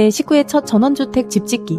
내 식구의 첫 전원주택 집 짓기.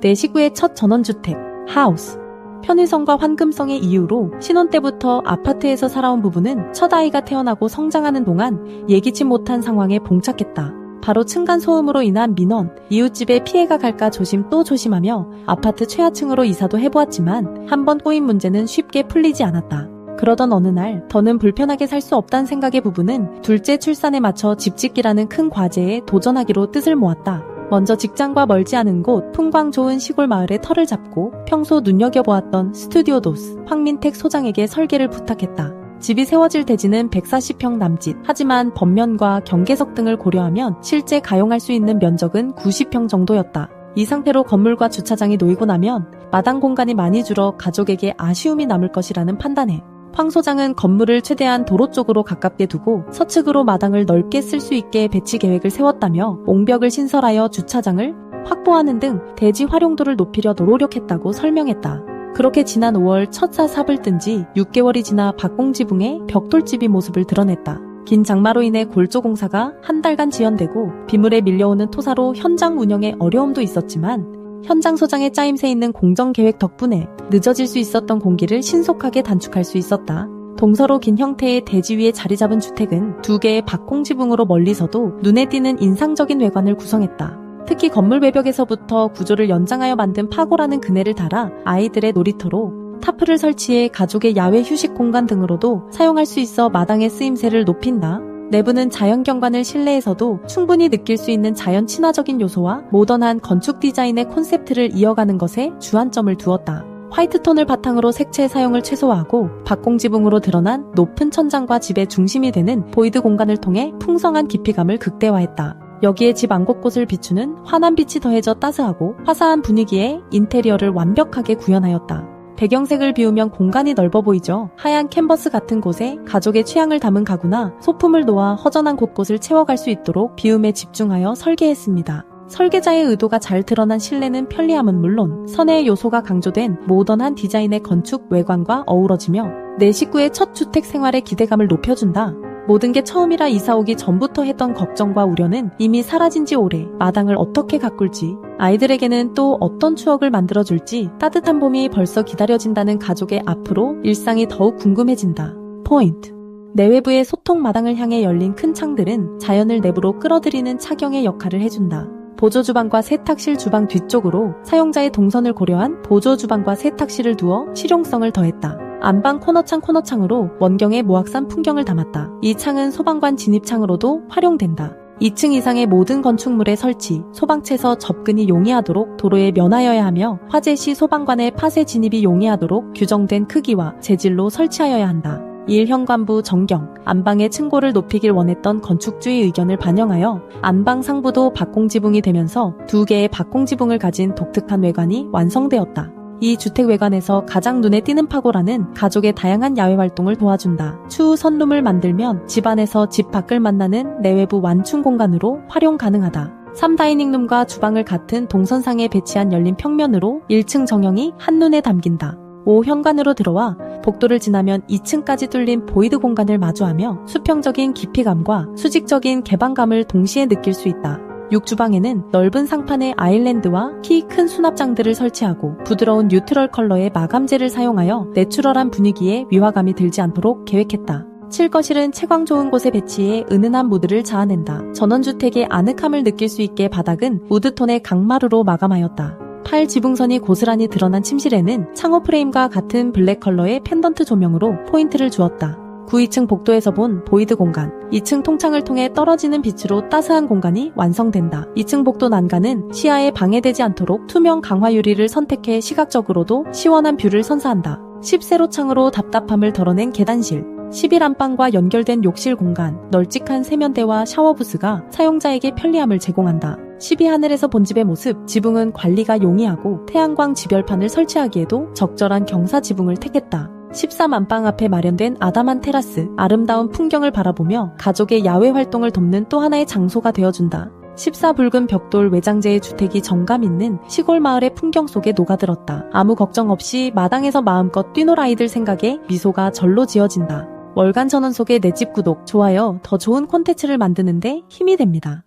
내 식구의 첫 전원주택, 하우스. 편의성과 환금성의 이유로 신혼 때부터 아파트에서 살아온 부부는 첫 아이가 태어나고 성장하는 동안 예기치 못한 상황에 봉착했다. 바로 층간 소음으로 인한 민원, 이웃집에 피해가 갈까 조심 또 조심하며 아파트 최하층으로 이사도 해보았지만 한 번 꼬인 문제는 쉽게 풀리지 않았다. 그러던 어느 날 더는 불편하게 살 수 없다는 생각의 부부는 둘째 출산에 맞춰 집 짓기라는 큰 과제에 도전하기로 뜻을 모았다. 먼저 직장과 멀지 않은 곳 풍광 좋은 시골 마을에 터를 잡고 평소 눈여겨보았던 스튜디오 도스 황민택 소장에게 설계를 부탁했다. 집이 세워질 대지는 140평 남짓. 하지만 법면과 경계석 등을 고려하면 실제 가용할 수 있는 면적은 90평 정도였다. 이 상태로 건물과 주차장이 놓이고 나면 마당 공간이 많이 줄어 가족에게 아쉬움이 남을 것이라는 판단에 황 소장은 건물을 최대한 도로 쪽으로 가깝게 두고 서측으로 마당을 넓게 쓸 수 있게 배치 계획을 세웠다며 옹벽을 신설하여 주차장을 확보하는 등 대지 활용도를 높이려 노력했다고 설명했다. 그렇게 지난 5월 첫사 삽을 뜬 지 6개월이 지나 박공지붕에 벽돌집이 모습을 드러냈다. 긴 장마로 인해 골조 공사가 한 달간 지연되고 비물에 밀려오는 토사로 현장 운영에 어려움도 있었지만 현장 소장의 짜임새 있는 공정 계획 덕분에 늦어질 수 있었던 공기를 신속하게 단축할 수 있었다. 동서로 긴 형태의 대지 위에 자리 잡은 주택은 두 개의 박공지붕으로 멀리서도 눈에 띄는 인상적인 외관을 구성했다. 특히 건물 외벽에서부터 구조를 연장하여 만든 파고라는 그네를 달아 아이들의 놀이터로 타프를 설치해 가족의 야외 휴식 공간 등으로도 사용할 수 있어 마당의 쓰임새를 높인다. 내부는 자연 경관을 실내에서도 충분히 느낄 수 있는 자연 친화적인 요소와 모던한 건축 디자인의 콘셉트를 이어가는 것에 주안점을 두었다. 화이트톤을 바탕으로 색채 사용을 최소화하고 박공지붕으로 드러난 높은 천장과 집의 중심이 되는 보이드 공간을 통해 풍성한 깊이감을 극대화했다. 여기에 집 안 곳곳을 비추는 환한 빛이 더해져 따스하고 화사한 분위기에 인테리어를 완벽하게 구현하였다. 배경색을 비우면 공간이 넓어 보이죠. 하얀 캔버스 같은 곳에 가족의 취향을 담은 가구나 소품을 놓아 허전한 곳곳을 채워갈 수 있도록 비움에 집중하여 설계했습니다. 설계자의 의도가 잘 드러난 실내는 편리함은 물론 선의 요소가 강조된 모던한 디자인의 건축 외관과 어우러지며 내 식구의 첫 주택 생활의 기대감을 높여준다. 모든 게 처음이라 이사 오기 전부터 했던 걱정과 우려는 이미 사라진 지 오래 마당을 어떻게 가꿀지 아이들에게는 또 어떤 추억을 만들어줄지 따뜻한 봄이 벌써 기다려진다는 가족의 앞으로 일상이 더욱 궁금해진다. 포인트. 내외부의 소통 마당을 향해 열린 큰 창들은 자연을 내부로 끌어들이는 차경의 역할을 해준다. 보조 주방과 세탁실 주방 뒤쪽으로 사용자의 동선을 고려한 보조 주방과 세탁실을 두어 실용성을 더했다. 안방 코너창 코너창으로 원경의 모악산 풍경을 담았다. 이 창은 소방관 진입창으로도 활용된다. 2층 이상의 모든 건축물의 설치, 소방체서 접근이 용이하도록 도로에 면하여야 하며 화재 시 소방관의 파쇄 진입이 용이하도록 규정된 크기와 재질로 설치하여야 한다. 1 현관부 정경, 안방의 층고를 높이길 원했던 건축주의 의견을 반영하여 안방 상부도 박공지붕이 되면서 두 개의 박공지붕을 가진 독특한 외관이 완성되었다. 이 주택 외관에서 가장 눈에 띄는 파고라는 가족의 다양한 야외 활동을 도와준다. 추후 선룸을 만들면 집 안에서 집 밖을 만나는 내외부 완충 공간으로 활용 가능하다. 3다이닝룸과 주방을 같은 동선상에 배치한 열린 평면으로 1층 정형이 한눈에 담긴다. 5 현관으로 들어와 복도를 지나면 2층까지 뚫린 보이드 공간을 마주하며 수평적인 깊이감과 수직적인 개방감을 동시에 느낄 수 있다. 6주방에는 넓은 상판의 아일랜드와 키 큰 수납장들을 설치하고 부드러운 뉴트럴 컬러의 마감재를 사용하여 내추럴한 분위기에 위화감이 들지 않도록 계획했다. 칠거실은 채광 좋은 곳에 배치해 은은한 무드를 자아낸다. 전원주택의 아늑함을 느낄 수 있게 바닥은 우드톤의 강마루로 마감하였다. 팔 지붕선이 고스란히 드러난 침실에는 창호 프레임과 같은 블랙 컬러의 펜던트 조명으로 포인트를 주었다. 9, 2층 복도에서 본 보이드 공간, 2층 통창을 통해 떨어지는 빛으로 따스한 공간이 완성된다. 2층 복도 난간은 시야에 방해되지 않도록 투명 강화 유리를 선택해 시각적으로도 시원한 뷰를 선사한다. 10세로 창으로 답답함을 덜어낸 계단실, 11안방과 연결된 욕실 공간, 널찍한 세면대와 샤워부스가 사용자에게 편리함을 제공한다. 12 하늘에서 본 집의 모습, 지붕은 관리가 용이하고 태양광 지별판을 설치하기에도 적절한 경사 지붕을 택했다. 13안방 앞에 마련된 아담한 테라스, 아름다운 풍경을 바라보며 가족의 야외 활동을 돕는 또 하나의 장소가 되어준다. 14 붉은 벽돌 외장재의 주택이 정감 있는 시골 마을의 풍경 속에 녹아들었다. 아무 걱정 없이 마당에서 마음껏 뛰놀 아이들 생각에 미소가 절로 지어진다. 월간 전원 속의 내 집 구독, 좋아요, 더 좋은 콘텐츠를 만드는데 힘이 됩니다.